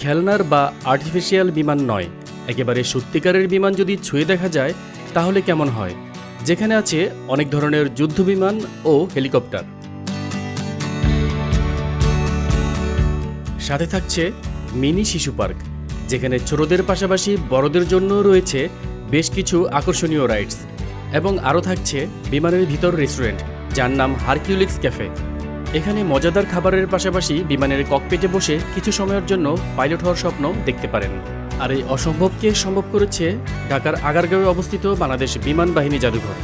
খেলনার বা আর্টিফিশিয়াল বিমান নয়। একেবারে সত্যিকারের বিমান যদি ছুঁয়ে দেখা যায়, তাহলে কেমন হয়? যেখানে আছে অনেক ধরনের যুদ্ধ বিমান ও হেলিকপ্টার। সাথে থাকছে মিনি শিশু পার্ক, যেখানে ছোটদের পাশাপাশি বড়দের জন্য রয়েছে বেশ কিছু আকর্ষণীয় রাইডস। এবং আরও থাকছে বিমানের ভিতর রেস্টুরেন্ট, যার নাম হারকিউলিক্স ক্যাফে। এখানে মজাদার খাবারের পাশাপাশি বিমানের ককপিটে বসে কিছু সময়ের জন্য পাইলট হওয়ার স্বপ্ন দেখতে পারেন। আর এই অসম্ভবকে সম্ভব করেছে ঢাকার আগারগাঁওয়ে অবস্থিত বাংলাদেশ বিমান বাহিনী জাদুঘর।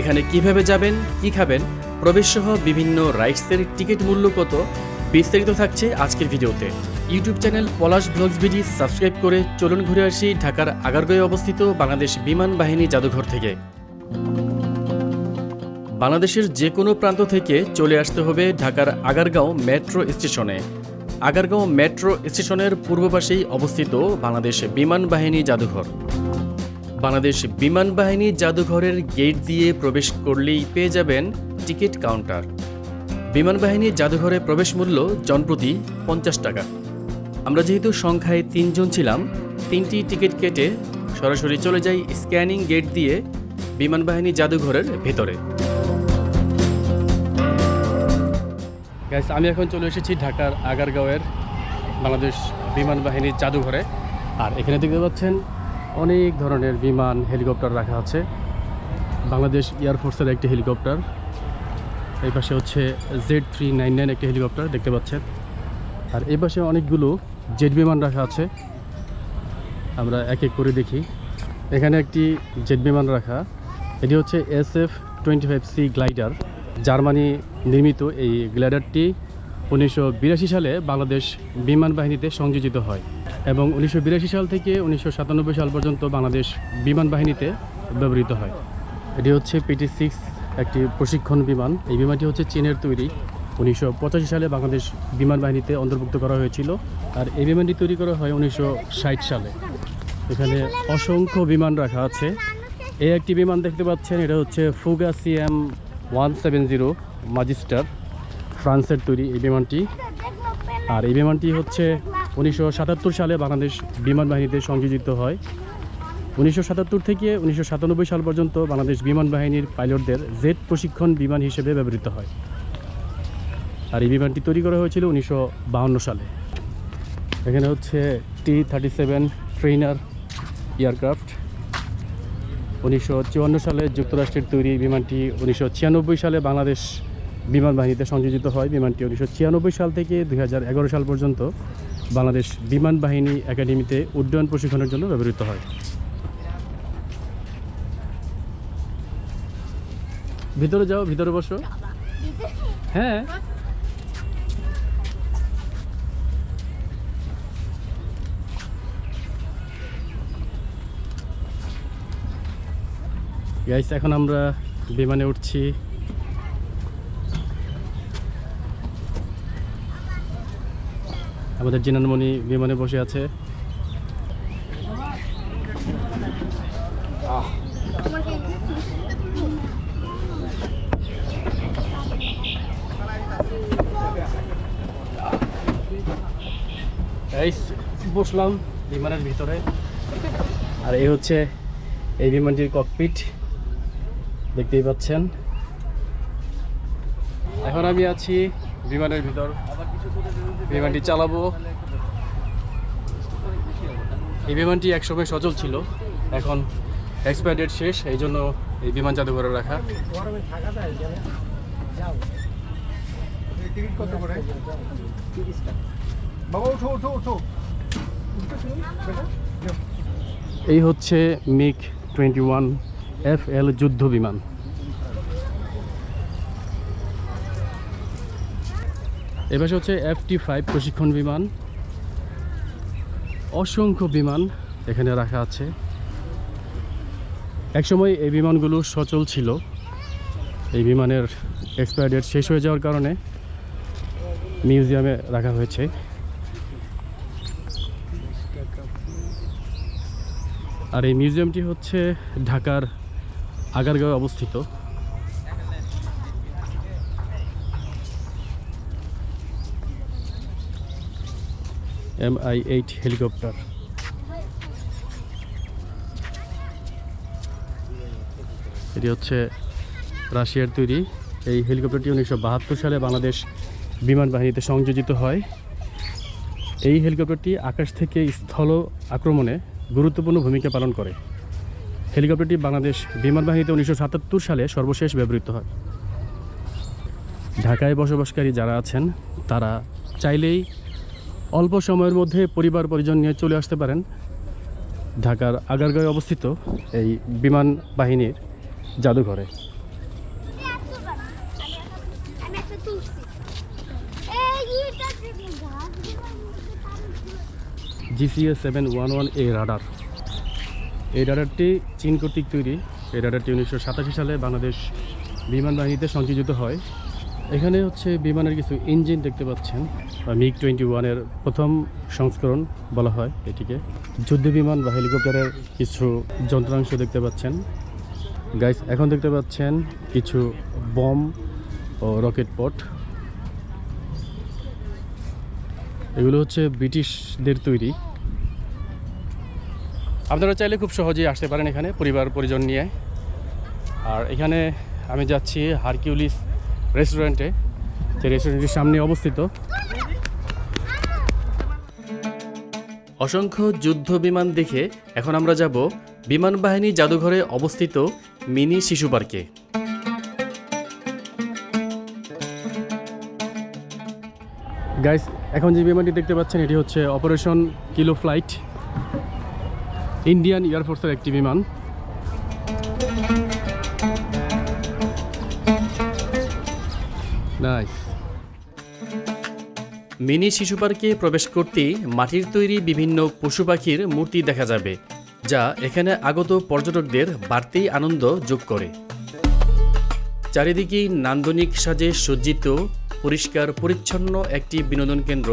এখানে কীভাবে যাবেন, কি খাবেন প্রবেশসহ বিভিন্ন রাইডসের টিকিট মূল্য কত, বিস্তারিত থাকছে আজকের ভিডিওতে। YouTube channel Palash vlogs BD subscribe করে চলুন ঘুরে আসি ঢাকার আগারগাঁয়ে অবস্থিত বাংলাদেশ বিমান বাহিনী জাদুঘর থেকে। বাংলাদেশের যে কোনো প্রান্ত থেকে চলে আসতে হবে ঢাকার আগারগাঁও মেট্রো স্টেশনে। আগারগাঁও মেট্রো স্টেশনের পূর্ব পাশেই অবস্থিত বাংলাদেশ বিমান বাহিনী জাদুঘর। বাংলাদেশ বিমান বাহিনী জাদুঘরের গেট দিয়ে প্রবেশ করলেই পেয়ে যাবেন টিকিট কাউন্টার। বিমান বাহিনী জাদুঘরে প্রবেশ মূল্য জনপ্রতি পঞ্চাশ টাকা। আমরা যেহেতু সংখ্যায় তিনজন ছিলাম, তিনটি টিকিট কেটে সরাসরি চলে যাই স্ক্যানিং গেট দিয়ে বিমান বাহিনী জাদুঘরের ভেতরে। গাইস আমি এখন চলে এসেছি ঢাকার আগারগাঁওয়ের বাংলাদেশ বিমান বাহিনীর জাদুঘরে। আর এখানে দেখতে পাচ্ছেন অনেক ধরনের বিমান হেলিকপ্টার রাখা আছে। বাংলাদেশ এয়ারফোর্সের একটি হেলিকপ্টার। এই পাশে হচ্ছে জেড থ্রি নাইন নাইন একটি হেলিকপ্টার দেখতে পাচ্ছেন। আর এই পাশে অনেকগুলো জেট বিমান রাখা আছে। আমরা এক এক করে দেখি। এখানে একটি জেট বিমান রাখা। এটি হচ্ছে S F twenty five C glider Germany নির্মিত এই গ্লাইডারটি উনিশশো সালে বাংলাদেশ বিমান বাহিনীতে সংযোজিত হয় এবং উনিশশো বিরাশি সাল থেকে উনিশশো সাতানব্বই সাল পর্যন্ত বাংলাদেশ বিমান বাহিনীতে ব্যবহৃত হয়। এটি হচ্ছে পিটি সিক্স একটি প্রশিক্ষণ বিমান। এই বিমানটি হচ্ছে চীনের তৈরি। উনিশশো পঁচাশি সালে বাংলাদেশ বিমান বাহিনীতে অন্তর্ভুক্ত করা হয়েছিল আর এই বিমানটি তৈরি করা হয় উনিশশো ষাট সালে। এখানে অসংখ্য বিমান রাখা আছে। এই একটি বিমান দেখতে পাচ্ছেন, এটা হচ্ছে Fouga CM one seven zero Magister ফ্রান্সের তৈরি এই বিমানটি। আর এই বিমানটি হচ্ছে উনিশশো সাতাত্তর সালে বাংলাদেশ বিমান বাহিনীতে সংযোজিত হয়। উনিশশো সাতাত্তর থেকে উনিশশো সাতানব্বই সাল পর্যন্ত বাংলাদেশ বিমান বাহিনীর পাইলটদের জেট প্রশিক্ষণ বিমান হিসেবে ব্যবহৃত হয়। আর এই বিমানটি তৈরি করা হয়েছিল উনিশশো সালে। এখানে হচ্ছে T thirty seven trainer aircraft উনিশশো চুয়ান্ন সালে যুক্তরাষ্ট্রের তৈরি বিমানটি উনিশশো ছিয়ানব্বই সালে বাংলাদেশ বিমান বাহিনীতে সংযোজিত হয়। বিমানটি উনিশশো ছিয়ানব্বই সাল থেকে দুই হাজার এগারো সাল পর্যন্ত বাংলাদেশ বিমান বাহিনী একাডেমিতে উড্ডয়ন প্রশিক্ষণের জন্য ব্যবহৃত হয়। ভিতরে যাও ভিতরে বসো। হ্যাঁ। গাইস এখন আমরা বিমানে উঠছি। আমাদের জিনানমণি বিমানে বসে আছে। বসলাম বিমানের ভিতরে। আর এই হচ্ছে এই বিমানটির ককপিট দেখতেই পাচ্ছেন। এখন আমি আছি বিমানের ভিতর। বিমানটি চালাবো। এই বিমানটি একসময় সচল ছিল। এখন এক্সপায়ার ডেট শেষ। এই জন্য এই বিমান জাদুঘরে রাখা। এই হচ্ছে MiG twenty one. F L যুদ্ধ বিমান। এবার হচ্ছে এফ টি ফাইভ প্রশিক্ষণ বিমান। অসংখ্য বিমান এখানে রাখা আছে। একসময় এই বিমানগুলো সচল ছিল। এই বিমানের এক্সপায়ার ডেট শেষ হয়ে যাওয়ার কারণে মিউজিয়ামে রাখা হয়েছে। আর এই মিউজিয়ামটি হচ্ছে ঢাকার আগারগাঁওয়ে অবস্থিত। এম আই এইট হেলিকপ্টার এটি হচ্ছে রাশিয়ার তৈরি। এই হেলিকপ্টারটি উনিশশো বাহাত্তর সালে বাংলাদেশ বিমান বাহিনীতে সংযোজিত হয়। এই হেলিকপ্টারটি আকাশ থেকে স্থল আক্রমণে গুরুত্বপূর্ণ ভূমিকা পালন করে। হেলিকপ্টারটি বাংলাদেশ বিমান বাহিনীতে উনিশশো সাতাত্তর সালে সর্বশেষ ব্যবহৃত হয়। ঢাকায় বসবাসকারী যারা আছেন, তারা চাইলেই অল্প সময়ের মধ্যে পরিবার পরিজন নিয়ে চলে আসতে পারেন। ঢাকার আগারগাঁয়ে অবস্থিত এই বিমান বাহিনীর জাদুঘরে। GCA seven one one A radar এই রাডারটি চীন কর্তৃক তৈরি। এই রাডারটি উনিশশো সাতাশি সালে বাংলাদেশ বিমান বাহিনীতে সংযোজিত হয়। এখানে হচ্ছে বিমানের কিছু ইঞ্জিন দেখতে পাচ্ছেন মিগ টোয়েন্টি ওয়ানের প্রথম সংস্করণ বলা হয় এটিকে। যুদ্ধ বিমান বা হেলিকপ্টারের কিছু যন্ত্রাংশ দেখতে পাচ্ছেন। গাইস এখন দেখতে পাচ্ছেন কিছু বম ও রকেট পট। এগুলো হচ্ছে ব্রিটিশদের তৈরি। আপনারা চাইলে খুব সহজেই আসতে পারেন এখানে, পরিবার, পরিজন নিয়ে। আর এখানে আমি যাচ্ছি হারকিউলিস রেস্টুরেন্টে। যে রেস্টুরেন্টের সামনে অবস্থিত। অসংখ্য যুদ্ধ বিমান দেখে এখন আমরা যাব বিমান বাহিনী জাদুঘরে অবস্থিত মিনি শিশু পার্কে। গাইস এখন যে বিমানটি দেখতে পাচ্ছেন, এটি হচ্ছে অপারেশন কিলো ফ্লাইট ইন্ডিয়ান এয়ারফোর্সের একটি বিমান। মিনি শিশু পার্কে প্রবেশ করতেই মাটির তৈরি বিভিন্ন পশু পাখির মূর্তি দেখা যাবে, যা এখানে আগত পর্যটকদের বাড়তি আনন্দ যোগ করে। চারিদিকেই নান্দনিক সাজে সজ্জিত, পরিষ্কার, পরিচ্ছন্ন একটি বিনোদন কেন্দ্র,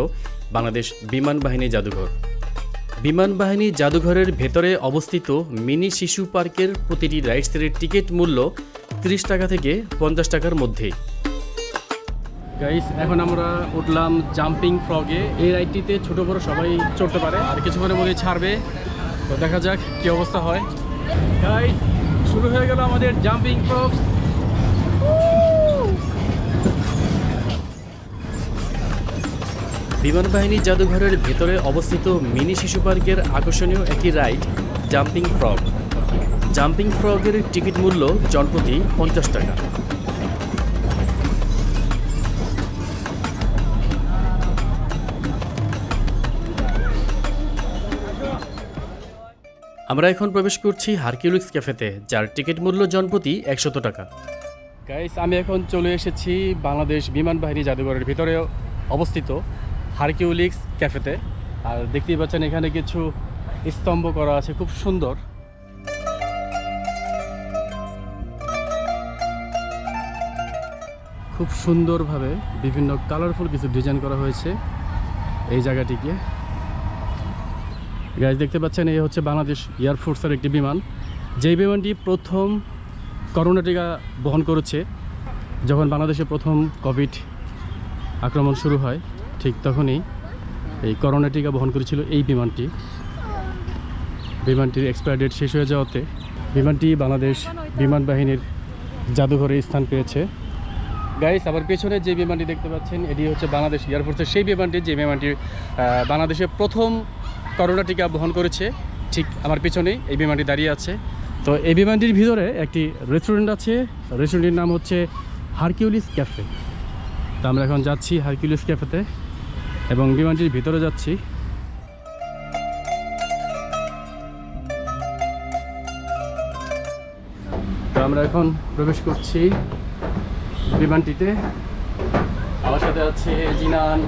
বাংলাদেশ বিমান বাহিনী জাদুঘর। বিমান বাহিনী জাদুঘরের ভেতরে অবস্থিত মিনি শিশু পার্কের প্রতিটি রাইডসের টিকিট মূল্য তিরিশ টাকা থেকে পঞ্চাশ টাকার মধ্যে। গাইস এখন আমরা উঠলাম জাম্পিং ফ্রগে। এই রাইডটিতে ছোট বড় সবাই চড়তে পারে, আর কিছুক্ষণের মধ্যে ছাড়বে। তো দেখা যাক কি অবস্থা হয়। গাইস শুরু হয়ে গেল আমাদের জাম্পিং ফ্রগ বিমান বাহিনী জাদুঘরের ভেতরে অবস্থিত মিনি শিশু পার্কের আকর্ষণীয় একটি রাইড, জাম্পিং ফ্রগ। জাম্পিং ফ্রগের টিকিট মূল্য জনপ্রতি পঞ্চাশ টাকা। আমরা এখন প্রবেশ করছি হারকিউলিক্স ক্যাফেতে, যার টিকিট মূল্য জনপ্রতি একশত টাকা। গাইস আমি এখন চলে এসেছি বাংলাদেশ বিমান বাহিনী জাদুঘরের ভিতরে অবস্থিত। হারকিউলিক্স ক্যাফেতে। আর দেখতেই পাচ্ছেন এখানে কিছু স্তম্ভ করা আছে, খুব সুন্দর। খুব সুন্দরভাবে বিভিন্ন কালারফুল কিছু ডিজাইন করা হয়েছে এই জায়গাটিকে। গাইজ দেখতে পাচ্ছেন এই হচ্ছে বাংলাদেশ এয়ারফোর্সের একটি বিমান। যেই বিমানটি প্রথম করোনা টিকা বহন করেছে, যখন বাংলাদেশে প্রথম কোভিড আক্রমণ শুরু হয় ঠিক তখনই এই করোনা টিকা বহন করেছিল এই বিমানটি। বিমানটির এক্সপায়ার ডেট শেষ হয়ে যাওয়াতে বিমানটি বাংলাদেশ বিমান বাহিনীর জাদুঘরে স্থান পেয়েছে। গাইস আবার পেছনে যে বিমানটি দেখতে পাচ্ছেন, এটি হচ্ছে বাংলাদেশ এয়ারফোর্সের সেই বিমানটি যে বিমানটি বাংলাদেশে প্রথম করোনা টিকা বহন করেছে। ঠিক আমার পেছনেই এই বিমানটি দাঁড়িয়ে আছে। তো এই বিমানটির ভিতরে একটি রেস্টুরেন্ট আছে। রেস্টুরেন্টের নাম হচ্ছে হারকিউলিস ক্যাফে তো আমরা এখন যাচ্ছি হারকিউলিস ক্যাফেতে এবং বিমানটির ভিতরে যাচ্ছি। আমরা এখন প্রবেশ করছি বিমানটিতে। আমার সাথে আছে জিনান,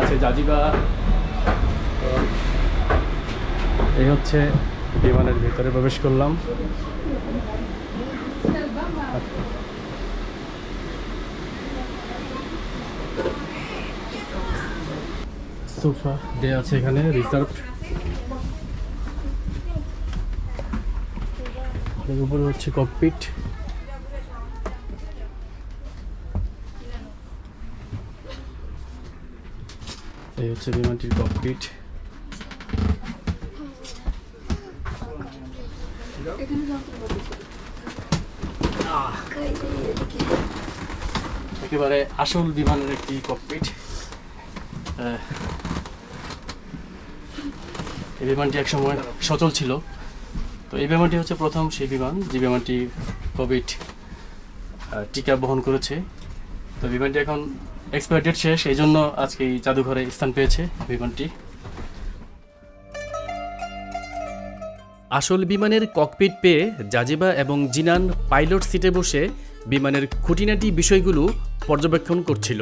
আছে জাজিবা। এই হচ্ছে বিমানের ভিতরে প্রবেশ করলাম। সোফা দেওয়া আছে এখানে রিজার্ভ উপরে হচ্ছে ককপিট এই হচ্ছে বিমানটির ককপিট একেবারে আসল বিমানের একটি ককপিট এই বিমানটি একসময় সচল ছিল। তো এই বিমানটি হচ্ছে প্রথম সেই বিমান, যে বিমানটি কোভিড টিকা বহন করেছে। তো বিমানটি এখন এক্সপায়ার ডেট শেষ, এই জন্য আজকে এই জাদুঘরে স্থান পেয়েছে বিমানটি। আসল বিমানের ককপিট পেয়ে জাজিবা এবং জিনান পাইলট সিটে বসে বিমানের খুঁটিনাটি বিষয়গুলো পর্যবেক্ষণ করছিল।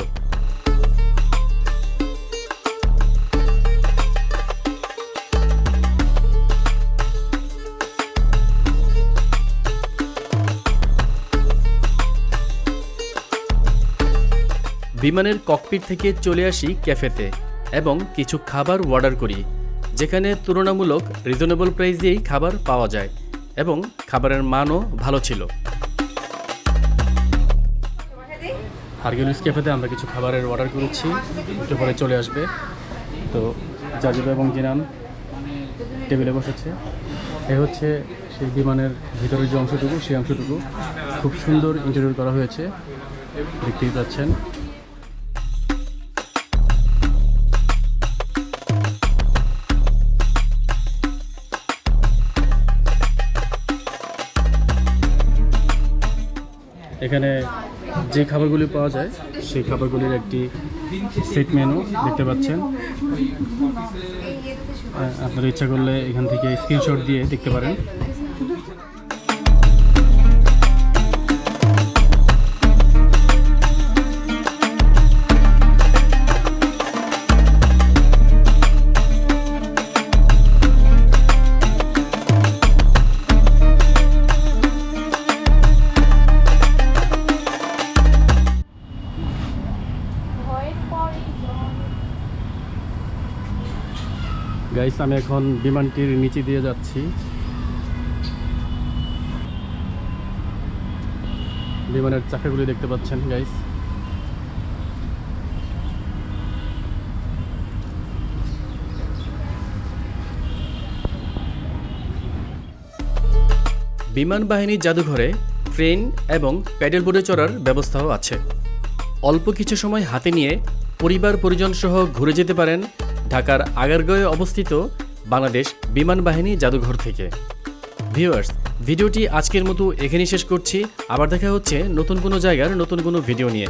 বিমানের ককপিট থেকে চলে আসি ক্যাফেতে এবং কিছু খাবার অর্ডার করি, যেখানে তুলনামূলক রিজনেবল প্রাইসেই খাবার পাওয়া যায় এবং খাবারের মানও ভালো ছিল। হারগেলিস ক্যাফেতে আমরা কিছু খাবারের অর্ডার করেছি, একটু পরে চলে আসবে। তো জাজিবা এবং জিনান টেবিলে বসেছে। এ হচ্ছে সেই বিমানের ভিতরের যে অংশটুকু, সেই অংশটুকু খুব সুন্দর ইন্টারভিউ করা হয়েছে। দেখতেই পাচ্ছেন। এখানে যে খাবারগুলি পাওয়া যায়, সেই খাবারগুলির একটি সেট মেনু দেখতে পাচ্ছেন। আপনারা ইচ্ছা করলে এখান থেকে স্ক্রিনশট দিয়ে দেখতে পারেন। আমি এখন বিমানটির নিচে দিয়ে যাচ্ছি। বিমানের চাকাগুলি দেখতে পাচ্ছেন গাইস বিমান বাহিনীর জাদুঘরে ট্রেন এবং প্যাডেল বোর্ডে চড়ার ব্যবস্থাও আছে। অল্প কিছু সময় হাতে নিয়ে পরিবার পরিজন সহ ঘুরে যেতে পারেন ঢাকার আগারগাঁয়ে অবস্থিত বাংলাদেশ বিমান বাহিনী জাদুঘর থেকে। ভিউয়ার্স, ভিডিওটি আজকের মতো এখানেই শেষ করছি। আবার দেখা হচ্ছে নতুন কোনো জায়গার নতুন কোনো ভিডিও নিয়ে।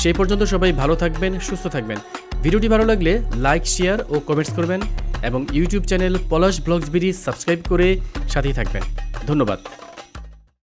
সেই পর্যন্ত সবাই ভালো থাকবেন, সুস্থ থাকবেন। ভিডিওটি ভালো লাগলে লাইক, শেয়ার ও কমেন্টস করবেন এবং YouTube channel Palash vlogs BD subscribe করে সাথেই থাকবেন। ধন্যবাদ।